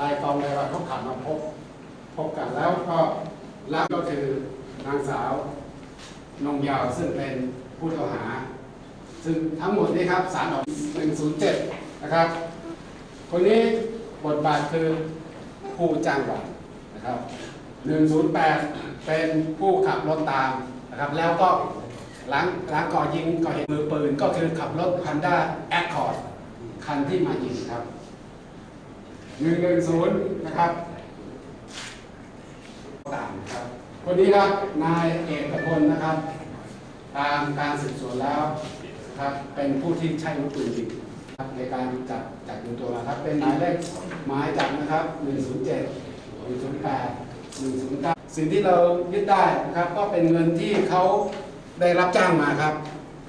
รายกองรายวันเขาขับมาพบพบกันแล้วก็รับก็คือนางสาวนงยาวซึ่งเป็นผู้ต้องหา ซึ่งทั้งหมดนี้ครับสารออก 107 นะครับ คนนี้บทบาทคือผู้จ้างหวานนะครับ 108 เป็นผู้ขับรถตามนะครับ แล้วก็หลังหลังก่อยิงก่อเหตุมือปืนก็คือขับรถ Honda Accord คันที่มายิงครับ 110นะครับตามครับคนนี้ครับนายเอกพลนะครับ ตามการสืบสวนแล้วครับเป็นผู้ที่ใช้วุธปืนยิงครับในการจับจับกลุ่มตัวนะครับเป็นหมายเลขหมายจับนะครับ 107 108 109 สิ่งที่เรายึดได้นะครับก็เป็นเงินที่เขาได้รับจ้างมาครับ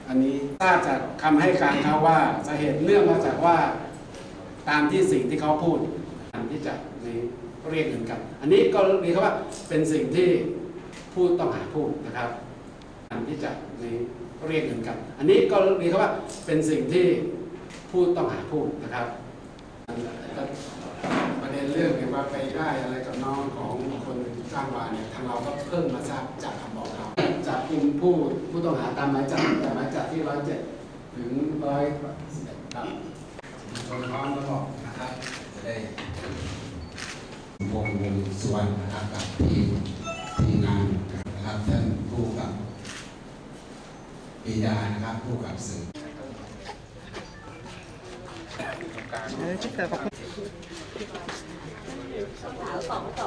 อันนี้ทราบจากคำให้การเขาว่าสาเหตุเนื่องมาจากว่า ตามที่สิ่งที่เขาพูดการที่จะในเรียกเงินกัน อันนี้ก็มีคำว่าเป็นสิ่งที่ผู้ต้องหาพูดนะครับการที่จะในเรียกเงินกัน อันนี้ก็มีคำว่าเป็นสิ่งที่ผู้ต้องหาพูดนะครับประเด็นเรื่องเกี่ยวกับไปได้อะไรกับน้องของคนจ้างวานเนี่ยทางเราก็เพิ่งมาทราบจากคำบอกเขาจากกลุ่มผู้ผู้ต้องหาตามหมายจับแต่หมายจับที่ร้อยเจ็ดถึงร้อยสิบเอ็ดครับ ชนพร้อมแล้วบอกนะครับ จะได้วงวงสุวรรณนะครับกับทีมทีมงานนะครับท่านผู้กับปีดานะครับผู้กับสื่อเออชิคเกอร์ขอบสาวสองต่องแก